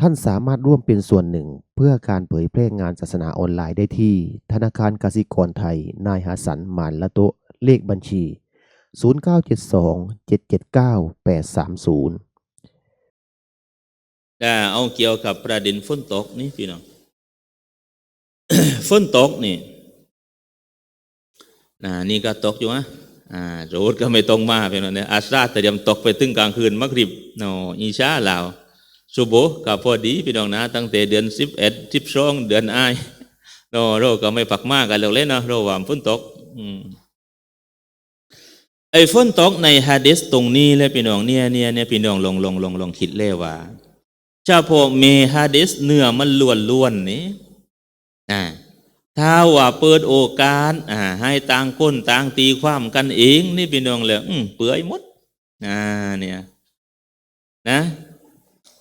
ท่านสามารถร่วมเป็นส่วนหนึ่ง เพื่อการเผยแพร่งานศาสนาออนไลน์ได้ที่ ธนาคารกสิกรไทย นายหาสันหมานละโตเลขบัญชี 0972 779 830แต่เอาเกี่ยวกับประเด็นฝนตกนี่พี่น้องฝนตกนี่นะนี่ก็ตกอยู่นะอ่าโรดก็ไม่ตรงมาพี่น้องเนี่ยอาซาเตรียมตกไปตึงกลางคืนมักริบเนาะอีชาลาว สุโบก็พอดีพี่น้องนะตั้งแต่เดือนสิบเอ็ดสิบสองเดือนอายเนาะเราก็ไม่ปักมากกันเลยนะเราว่าฝนตกไอ้ฝนตกในฮะดิษตรงนี้เลยพี่น้องเนี่ยเนี่ยเนี่ยพี่น้องลองลองลองลองคิดเลยว่าเฉพาะเมฮาดิสเนื้อมันล้วนล้วนๆนี่อ่าถ้าว่าเปิดโอกาสอ่าให้ต่างคนต่างตีความกันเอง นี่พี่น้องเลยอืมเปื่อยมดอ่าเนี่ยนะ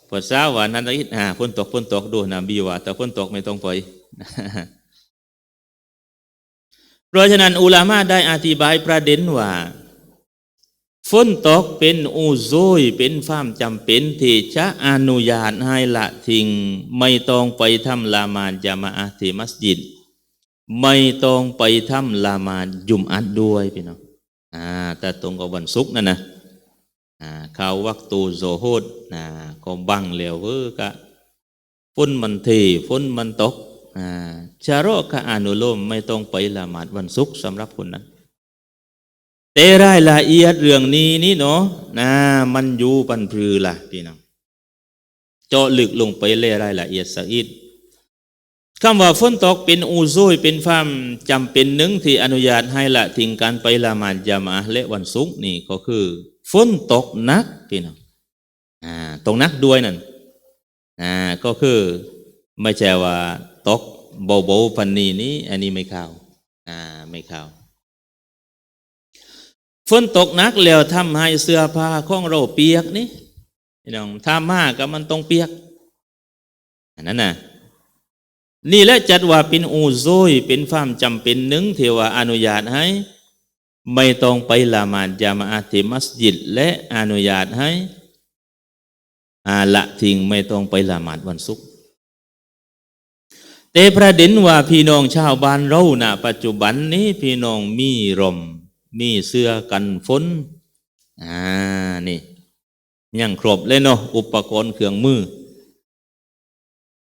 พอเช้าว่านั้นอีกอ่าฝนตกฝนตกดูนะบีว่าแต่ฝนตกไม่ต้องไปเพราะฉะนั้นอุลามะได้อธิบายประเด็นว่าฝนตกเป็นอูโซยเป็นความจำเป็นที่จะอนุญาตให้ละทิ้งไม่ต้องไปทำละมาดจามะอะห์ที่มัสยิด ไม่ต้องไปทำละมาดยุมอัดด้วยพี่น้องอ่าแต่ตรงกับวันศุกร์นั่นนะ เขาวักตูโซโฮดก็บังเหลวเวกะฝนมันเทฝนมันตกชาโรกะอนุโลมไม่ต้องไปละหมาดวันศุกร์สำหรับคนนั้นแต่รายละเอียดเรื่องนี้นี่เนาะนะมันอยู่ปันพือล่ะพี่น้องเจาะลึกลงไปเลยรายละเอียดสักอีกคำว่าฝนตกเป็นอูซุยเป็นความจำเป็นหนึ่งที่อนุญาตให้ละทิ้งการไปละหมาดยามะและวันศุกร์นี่ก็คือ นตกนักพี่น้องอ่าตกนักด้วยนั่นอ่าก็คือไม่ใช่ว่าตกเบาๆพันนี้นี้อันนี้ไม่เข้าอ่าไม่เข้าฝนตกนักแล้วทำให้เสื้อผ้าของเราเปียกนี่พี่น้องถ้ามากก็มันต้องเปียกอันนั้นนะนี่และจัดว่าเป็นอูโซยเป็นความจำเป็นหนึ่งเทว่าอนุญาตให้ ไม่ต้องไปละหมาดจามะอะห์ที่มัสยิด และอนุญาตให้อาละทิ้งไม่ต้องไปละหมาดวันศุกร์แต่ประเด็นว่าพี่น้องชาวบ้านเราณปัจจุบันนี้พี่น้องมีรมมีเสื้อกันฝนอ่านี่ยังครบเลยเนาะอุปกรณ์เครื่องมือ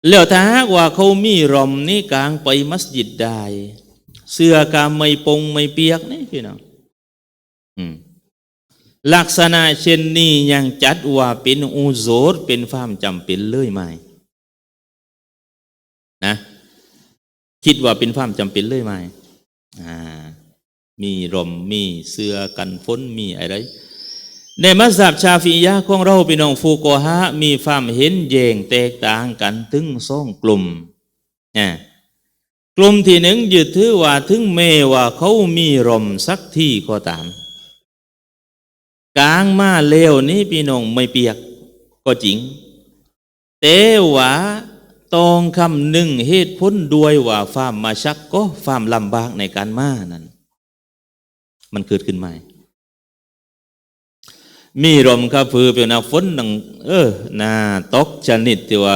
แล้วถ้าหากว่าเขามีรมนี่กลางไปมัสยิดได้ เสื้อกาไม่ปงไม่เปียกนี่พี่น้องลักษณะเช่นนี้ยังจัดว่าเป็นอูโซดเป็นความจำเป็นเลยไหมนะ คิดว่าเป็นความจำเป็นเลยไหมอ่ามีรมมีเสื้อกันฝนมีอะไร ในมัสยิดชาฟิยะของเราพี่น้องฟูโกฮะ มีความเห็นแยงแตกต่างกันถึงสองกลุ่มนะ กลุ่มที่หนึ่งยึดถือว่าถึงแม้ว่าเขามีรมสักที่ก็ตาม กลางมาเลวนี้พี่น้องไม่เปียกก็จริงแต่ว่าตองคำหนึ่งเหตุผลด้วยว่าความมาชักก็ความลำบากในการมานั้น มันเกิดขึ้นมามีลมครับพือเป็นนาฝนนังเออนาตกชนิดที่ว่า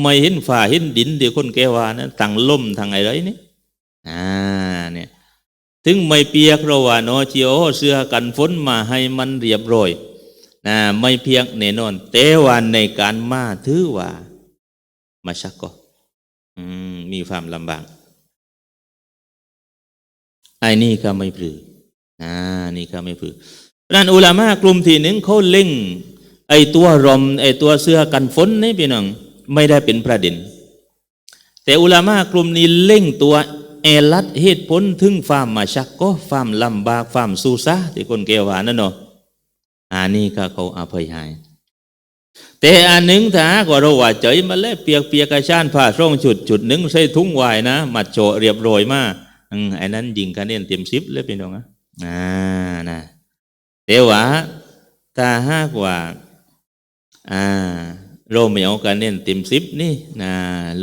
ไม่เห็นฝ่าเห็นดินที่คนแกว่านะทางลมทางไอะไรนี่อ่าเนี่ยถึงไม่เปียกเราว่าเนาะเจียวเสื้อกันฝนมาให้มันเรียบร้อยนะไม่เพียงแน่นอน แต่ว่าในการมาถือว่า มาชักก็มีความลำบากไอ้นี่ก็ไม่ปลืออ่านี่ก็ไม่ผือนั่นอุลามะกลุ่มที่หนึ่งเขาเล่งไอ้ตัวรมไอ้ตัวเสื้อกันฝนนี่พี่น้อง ไม่ได้เป็นประเด็น แต่อุลามะกลุ่มนี้เล่งตัวเอลัดเหตุผลถึงความมาชักก็ความลำบากความสู้ซะที่คนเกวานั่นเนาะอันนี้ก็เขาอภัยให้แต่อันหนึ่งถ้าก็เราว่าเจยมาแล้วเปียกเปียกกระชานผ้าช่องจุดจุดหนึ่งใส่ทุ่งวายนะมัดโจเรียบร้อยมากอืมไอ้นั้นยิงคะแนนเต็มสิบเลยพี่น้องนะอ่านะแต่ว่าถ้าหากว่าอ่า เราไม่เอาคะแนนต็มสิบนี่นะ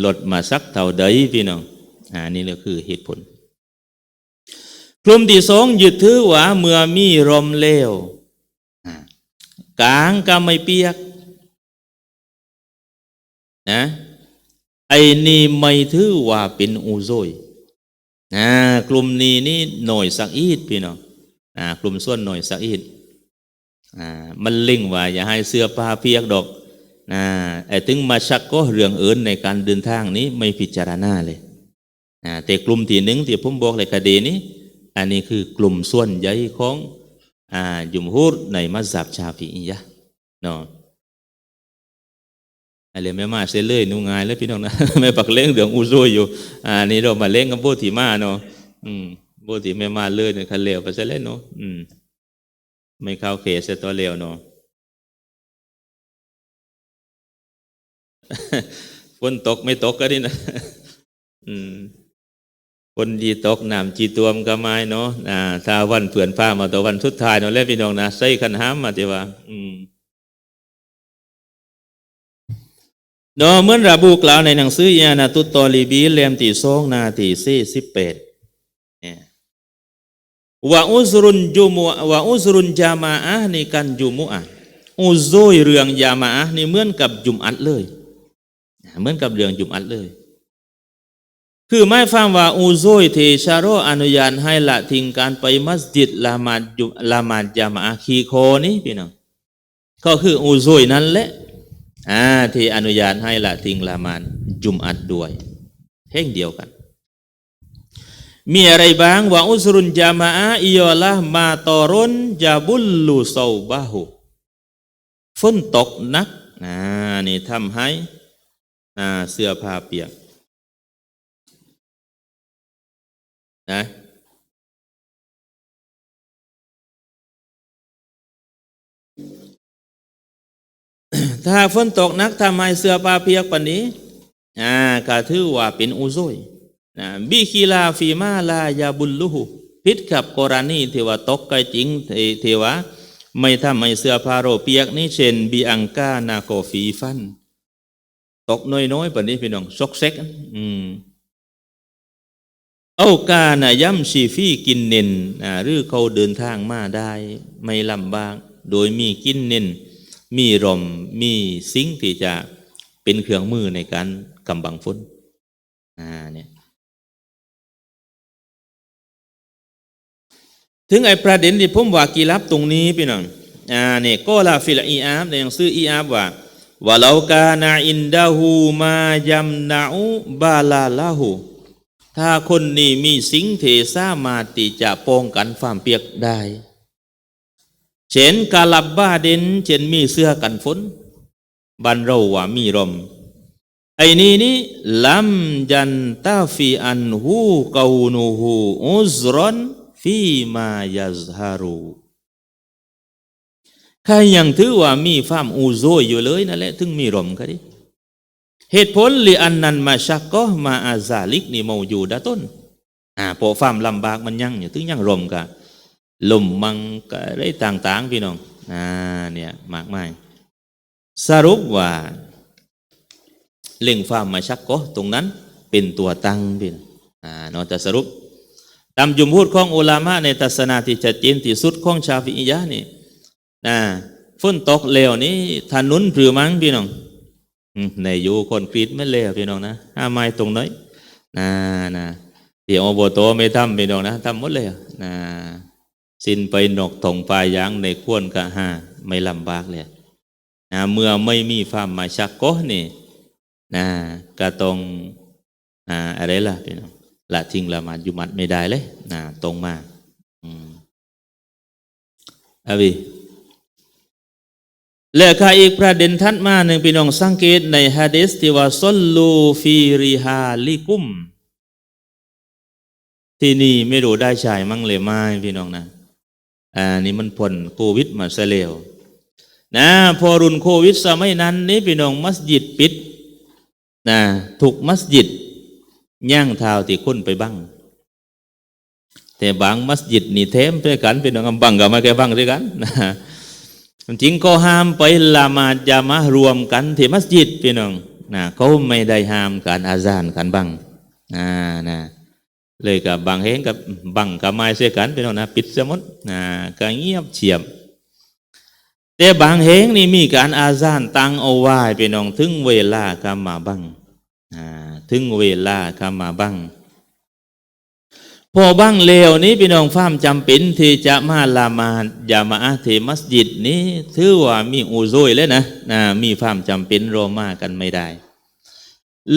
ลดมาสักเท่าใดพี่น้องอ่านี่แหละคือเหตุผล กลุ่มที่สองยึดถือว่าเมื่อมีลมเลวกลางก็ไม่เปียกนะไอ้นี่ไม่ถือว่าเป็นอูโซยนะกลุ่มนี้นี่หน่อยสักอีดพี่น้องอ่ากลุ่มส่วนหน่อยสักอีดอ่ามันล่งว่าอย่าให้เสื้อผ้าเปียกดอก นะไอ้ถึงมาชักก็เรื่องเอินในการเดินทางนี้ไม่พิจารณาเลยอ่าแต่กลุ่มที่หนึ่งที่ผมบอกเลยคดีนี้ อันนี้คือกลุ่มส่วนใหญ่ของอ่ายุมฮูรในมัสยิดชาฟีอียะเนาะอะไรไม่มาเสเลยนุ่งงายแล้วพี่น้องนะไม่ปักเล่งเดืองอูโซอยู่ อ่านี่เรามาเล่งกับโบติมาเนาะอืมโบติไม่มาเลยเนี่ยคันเลวไปซะแล้วเนาะอืมไม่เข้าเขตเสตัวเลวเนาะ ฝนตกไม่ตกก็ดินะอืมคนดีตกน้ำจีตัวมก็ไม้เนาะอ่าถ้าวันเผื่อนผ้ามาตัววันสุดท้ายเนาะแล้วพี่น้องนะใส่ขันห้ามมาทีว่า อืมเนาะเหมือนระบุกล่าวในหนังสือยานาตุตตอลีบีเลมที่สองนาทีสี่สิบแปดเนี่ยว่าอุซรุนจุมว่าอุซรุนจามาอะในการจุมุอะอุโซยเรื่องยามาอะห์นี่เหมือนกับจุมอัดเลย เหมือนกับเรื่องจุมอัดเลย คือไม่ฟังว่าอูโซยเทชาโรอนุญาตให้ละทิ้งการไปมัสยิดละมาดจุละมาดยามาอะคีโคนี้พี่น้องก็คืออูโซยนั่นแหละอ่าที่อนุญาตให้ละทิ้งละมาดจุมอัดด้วยเพ่งเดียวกัน มีอะไรบ้างว่าอุสรุนจามาอะห์อิยอละมาตอรุนจาบุลลูซาบะฮูฝนตกหนักอ่านี่ทำให้ อ่าเสื้อผ้าเปียกนะถ้าฝนตกนักทำให้เสื้อผ้าเปียกปนนี้อ่าก็ถือว่าเป็นอุโซยนะบิคิลาฟีมาลายาบุลลุหูพิษกับกรณีที่ว่าตกก็จริงเทว่าไม่ทำให้เสื้อผ้าโรเปียกนี่เช่นบีอังกานาโกฟีฟัน ตกน้อยๆปันนี้พี่น้องซกเซ็กอืมเอากานะย่ำชีฟี่กินเน้นอ่าหรือเขาเดินทางมาได้ ไม่ลำบาก โดยมีกินเน้นมีรมมีสิ่งที่จะเป็นเครื่องมือในการกำบังฝนอ่าเนี่ยถึงไอ้ประเด็นที่ผมว่ากีรับตรงนี้พี่น้องอ่าเนี่ยก็ลาฟิลอีอาฟในหนังสืออีอาฟว่า ว่าเรากานาอินดาหูมายัมนาอุบาลาลาหูถ้าคนนี้มีสิ่งเทสามารถที่จะป้องกันความเปียกได้ เช่นกาลับบ้าเด่นเช่นมีเสื้อกันฝนบันเราว่ามีรมไอ้นี่นี่ลัมยันตาฟีอันหูกาวนูหูอุซรอนฟีมายาซฮารู ใครยังถือว่ามีความอูโซยอยู่เลยนั่นแหละถึงมีรมก็ดิเหตุผลลีอันนันมาชักก็มาอาซาลิกนี่เมาอยู่ดาต้นอ่าพอความลำบากมันยังอยู่ถึงยังรมกะลมมังกะได้ต่าง ๆ พี่น้องอ่าเนี่ยมากมายสรุปว่าเล่งความมาชักก็ตรงนั้นเป็นตัวตั้งพี่น้องอ่านอกจากสรุปตามจุมพูดของอุลามะในทัศนาที่ชัดเจนที่สุดของชาฟิอียะนี่ นะฝนตกเลวนี้ถนนปรือมั้งพี่น้องในอยู่คนกรีดไม่เลยอะพี่น้องนะห้าไม้ตรงไหนนะนะเดี๋ยวอบโตไม่ทำพี่น้องนะทำหมดเลยนะสิ้นไปนกถงปลายยางในขวนกะห้าไม่ลำบากเลยนะเมื่อไม่มีฟาร์มมาชักก็นี่นะก็ต้องอ่าอะไรล่ะพี่น้องละทิ้งละหมาดอยู่มัดไม่ได้เลยนะตรงมาอืมอาวี และค่ะอีกประเด็นทัดมาหนึ่งพี่น้องสังเกตในฮะดิษที่ว่าซลลูฟีริฮาลิกุม ที่นี่ไม่รู้ได้ใช่มั้งเลยไหมพี่น้องนะอ่านี่มันผลโควิดมาซะแล้วนะพอรุนโควิดสมัยนั้นนี่พี่น้องมัสยิดปิดนะถูกมัสยิดย่างเท้าที่คนไปบ้าง แต่บางมัสยิดนี่เทมไปกันพี่น้องบังกับมาแกบังด้วยกันนะ จริงก็ห้ามไปละหมาดยามะรวมกันที่มัสยิดพี่น้องนะเขาไม่ได้ห้ามการอาซานกันบังอ่านะเลยกับบางเฮงกับบังกับไม้เสียกันพี่น้องนะปิดเสียหมดนะก็เงียบเฉียบแต่บางแห่งนี่มีการอาซานตั้งเอาไว้พี่น้องถึงเวลากำมาบังถึงเวลากำมาบัง พอบังเลวนี้พี่น้องฟ้ามจำเป็นที่จะมาละมาดอย่ามาอาเทมัสยิดนี้ถือว่ามีอูโซยเลยนะนะมีฟ้ามจำเป็นโรมากันไม่ได้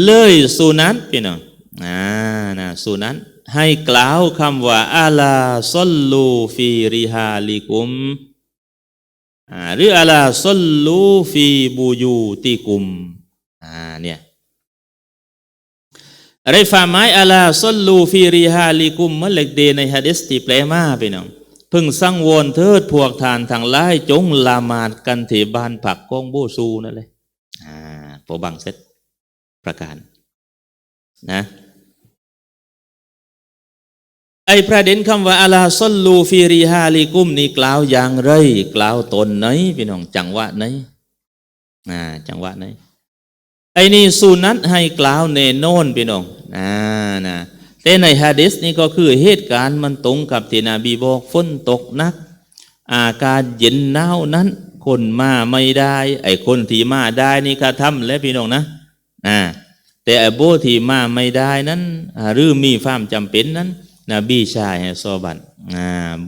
เลยสุนัตพี่น้องอ่านะสุนัตให้กล่าวคำว่าอาลาซอลลูฟีริฮาลิกุมหรืออาลาซอลลูฟีบูยูติกุมอ่าเนี่ย อะไรฝ่าไม้อาลาซอลลูฟีริฮาลิกุมมื่อเล็กเดในฮะดิษที่แปลมาพี่น้องพึ่งสั่งวนเทิดพวกทานทางไล่จงลามาดกันเถบานผักกองโบซูนั่นเลยอ่าพอบังเสร็จประการนะไอประเด็นคำว่าอาลาซอลลูฟิริฮาลิกุมนี่กล่าวอย่างไร กล่าวตนไหนพี่น้องจังหวะไหนอ่าจังหวะไหนไอนี่สุนัตให้กล่าวเนโนนพี่น้อง อ่านะแต่ในฮะดิษนี่ก็คือเหตุการณ์มันตรงกับที่นบีบอกฝนตกนัก อากาศเย็นหนาวนั้น คนมาไม่ได้ ไอคนที่มาได้นี่ก็ทำแล้วพี่น้องนะอ่าแต่ไอโบที่มาไม่ได้นั้นหรือมีความจำเป็นนั้นนบีชายซอบัน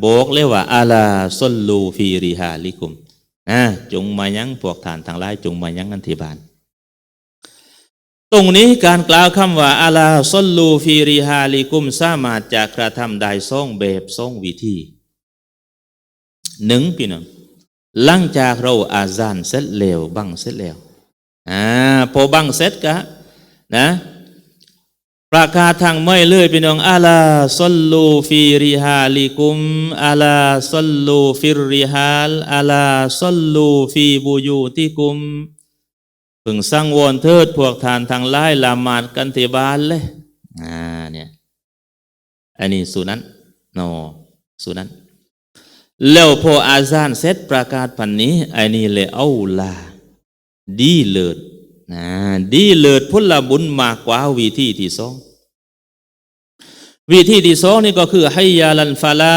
บอกเลยว่าอาลาซอลลูฟีริฮาลิกุมอ่าจงมายังพวกฐานทางหลายจงมายังอันธิบาน ตรงนี้การกล่าวคำว่าอาลาซอลลูฟีริฮาลิกุมสามารถจะกระทำได้สองแบบสองวิธีหนึ่งพี่น้องหลังจากเราอาซานเสร็จแล้วบังเสร็จแล้วอ่าพอบังเสร็จกะนะประกาศทางไม่เลยพี่น้องอาลาซอลลูฟีริฮาลิกุมอาลาซอลลูฟิรริฮาลอาลาซอลลูฟีบูยูติกุม พึงสร้างวอนเทิดพวกทานทางไล่ละหมาดกันที่บ้านเลยอ่าเนี่ยอันนี้สุนั้นโนสุนั้น แล้วพออาซานเสร็จประกาศพันนี้อันนี้เลยเอาลาดีเลิศนะดีเลิศพุละบุญมากกว่าวิธีที่สองวิธีที่สองนี่ก็คือให้ยาลันฟาลา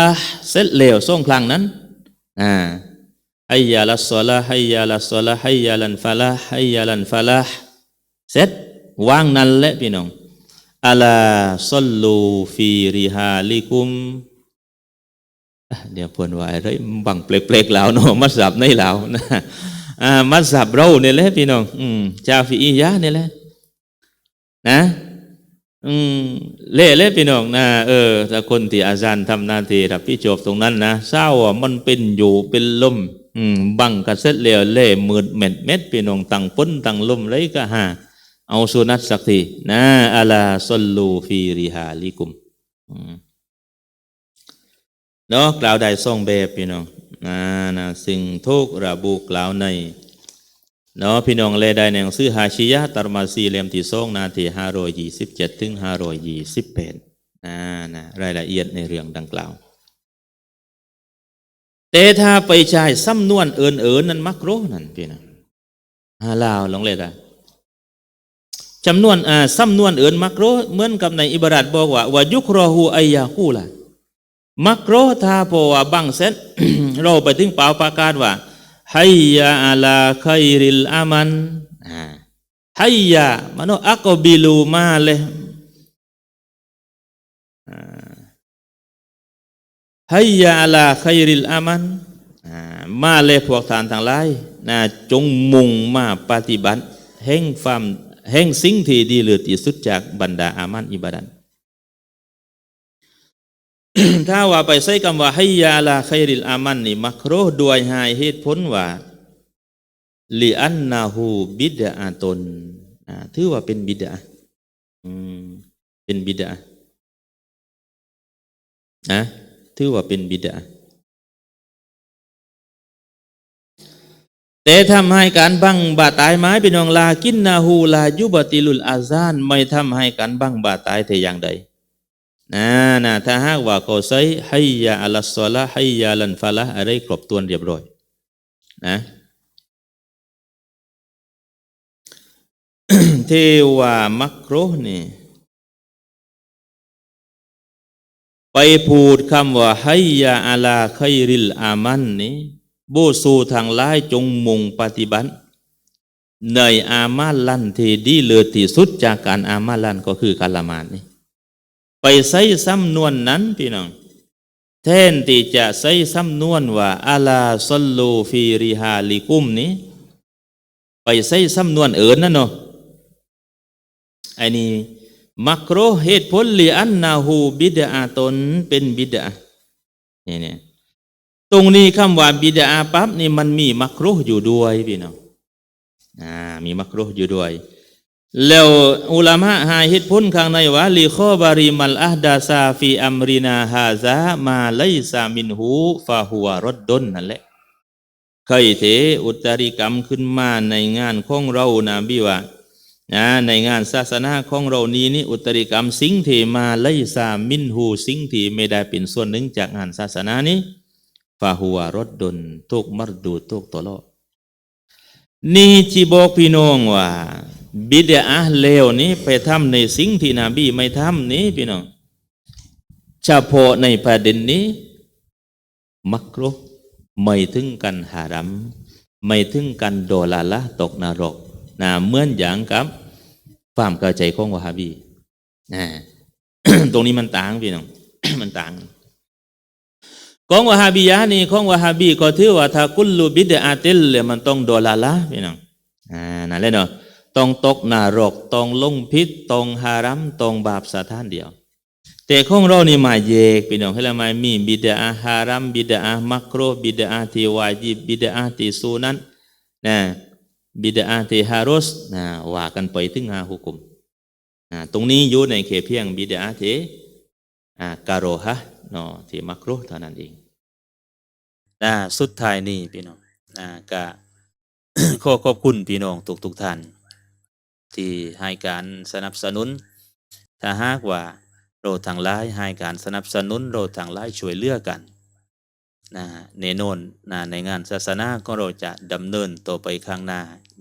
เสร็จแล้วส่งครั้งนั้นอ่า ให้ยาลัสซอลาให้ยาลัสซอลาให้ยาลันฟาลาให้ยาลันฟาลาเสร็จวางนั่นแหละพี่น้องอัลาซอลลูฟีริฮาลิกุมเดี๋ยวพื่อนว่าอะไรบังเปลกๆแล้วเนาะมัสยับในแล้วนะอ่ามัสฮับเราเนี่ยแหละพี่น้องอืมชาฟีอียะเนี่ยแหละนะอืมเล่เล่พี่น้องนะเออถ้าคนที่อาจารย์ทำหน้าที่รับผิดชอบตรงนั้นนะเศร้าอะมันเป็นอยู่เป็นลม อืมบังกระเซ็ดเลียวเล่มืดเม็ดเม็ดพี่น้องตังพ้นตังลมไรก็หาเอาสุนัตสักทีนะอัลาซอลลูฟีริฮาลิกุมเนาะกล่าวได้สองแบบพี่น้องนะนะสิ่งทุกระบุกล่าวในเนาะพี่น้องเลได้ในหนังสือฮาชิยะตารมาซีเล่มที่สองนาทีห้าร้อยยี่สิบเจ็ดถึงห้าร้อยยี่สิบแปดนะนะรายละเอียดในเรื่องดังกล่าว แต่ถ้าไปใช้สำนวนเอินเอินนั้นมักโรนั่นพี่นะฮาลาวลองเลยได้จำนวนอ่าสำนวนเอินมักโรเหมือนกับในอิบารัตบอกว่าว่ายุครอหูอายาคูละมักโรธาโพว่าบังเสร็จเราไปถึงเปล่าประกาศว่าให้ยาอาลาไคริลอามันให้ยามโนอักบิลูมาเลย ให้ยาลาไคริลอามันมาเลพวกทานทั้งหลายนะจงมุ่งมาปฏิบัติ แห่งความแห่งสิ่งที่ดีเลิศที่สุดจากบรรดาอามันอิบาดันถ้าว่าไปใช้คำว่าให้ยาลาไคริลอามันนี่มักโรด้วยหายเหตุผลว่าลิอันนาหูบิดาตนถือว่าเป็นบิดาเป็นบิดานะ ถือว่าเป็นบิดาแต่ทำให้การบังบาตายไม้เป็นองลากินนาหูลายุบติลุลอาซานไม่ทำให้การบังบาตายแต่อย่างใดนะนะถ้าหากว่าเขาใช้ให้ยาอัลสละให้ยาลันฟาละอะไรครบตัวนเรียบร้อยนะเทวามักโรนี่ ไปพูดคำว่าให้ยาอัลาไคริลอามันนี่บบูสูทางร้ายจงมุงปฏิบัติ ในอามาลันที่ดีเลิศที่สุดจากการอามาลันก็คือการละหมาดนี่ไปใช้สำนวนนั้นพี่น้องแทนที่จะใช้สำนวนว่าอาลาซัลลูฟีริฮาลิกุมนี้ ไปใช้สำนวนเอินนั่นเนาะไอ้นี่ มักโรเหตุผลลิอันนาหูบิดาตนเป็นบิดาเนี่ยเนี่ยตรงนี้คำว่าบิดาปั๊บนี่มันมีมักโรอยู่ด้วยพี่น้องอ่ามีมักโรอยู่ด้วย แล้วอุลามะหาเหตุผลข้างในว่าลิข้อบาริมัลอาดาซาฟีอัมรินาฮาซามาไลซามินหูฟาหัวรดดนนั่นแหละเคยเถอุตริกรรมขึ้นมาในงานของเรานะบิว่า นะในงานศาสนาของเรานี้นี่อุตริกรรมสิ่งที่มาไลซามินหูสิ่งที่ไม่ได้เป็นส่วนหนึ่งจากงานศาสนานี้ฟาหัวรดดนทุกมรดูทุกตลอดนี่จีบอกพี่น้องว่า บิดาเลวนี้ไปทำในสิ่งที่นบีไม่ทำนี้พี่น้องเฉพาะในประเด็นนี้ มักรุไม่ถึงกันหารัมไม่ถึงกันโดลาละตกนรก นะเหมือนอย่างกับความเข้าใจของวะฮาบีนะตรงนี้มันต่างพี่น้องมันต่าง ของวะฮาบียะนี่ของวะฮาบีก็ถือว่าถ้ากุลลูบิดอาติลเลยมันต้องโดลาละพี่น้องอ่านั่นแหละเนาะต้องตกนรกต้องลงพิษต้องฮารัมต้องบาปสถานเดียว แต่ของเรานี่มาเยกพี่น้องให้ละมามีบิดาฮารัมบิดามักโรบิดาที่วาจิบบิดาที่สูนั้นนะ บิดาที่ฮารุสนะว่ากันไปถึงหาหุกุมนะตรงนี้อยู่ในเขตเพียงบิดาที่อ่าการโรฮะเนาะที่มักโรเท่านั้นเองนะสุดท้ายนี่พี่น้องนะก็ขอขอบคุณพี่น้องทุกทุกท่าน ที่ให้การสนับสนุน ถ้าหากว่าเราทางไลายให้การสนับสนุนเราทางไลายช่วยเหลือกันนะแน่นนนะในงานศาสนาก็เราจะดำเนินต่อไปข้างหน้า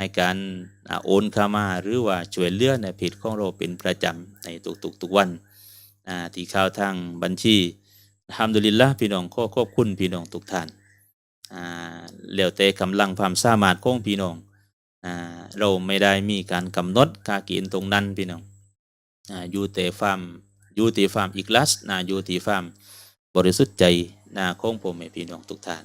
ให้การโอนเข้ามาหรือว่าช่วยเลือในเพจของเราเป็นประจำในทุกๆทุกวันที่เข้าทางบัญชีอัลฮัมดุลิลละพี่น้องขอขอบคุณพี่น้องทุกท่านอ่าแล้วแต่กำลังความสามารถของพี่น้องอเราไม่ได้มีการกำหนดค่ากินตรงนั้นพี่น้องอยู่แต่ฟาร์มอยู่ที่ฟาร์มอีกลัสนะอยู่ที่ฟาร์มบริสุทธิ์ใจนะของผมให้พี่น้องทุกท่าน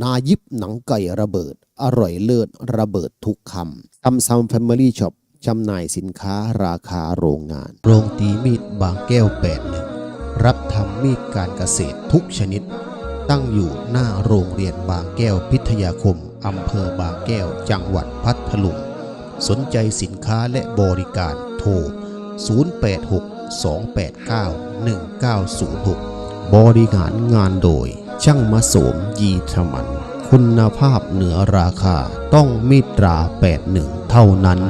นายิบหนังไก่ระเบิด อร่อยเลิศระเบิดทุกคำซัมซัมแฟมิลี่ช็อปจำหน่ายสินค้าราคาโรงงาน โรงตีมีดบางแก้วแปดหนึ่งรับทำมีดการเกษตรทุกชนิด ตั้งอยู่หน้าโรงเรียนบางแก้วพิทยาคมอำเภอบางแก้วจังหวัดพัทลุงสนใจสินค้าและบริการโทร 0862891906 บริหารงานโดย ช่างมาโสมยีธมัน คุณภาพเหนือราคาต้องมิตรา 81 เท่านั้น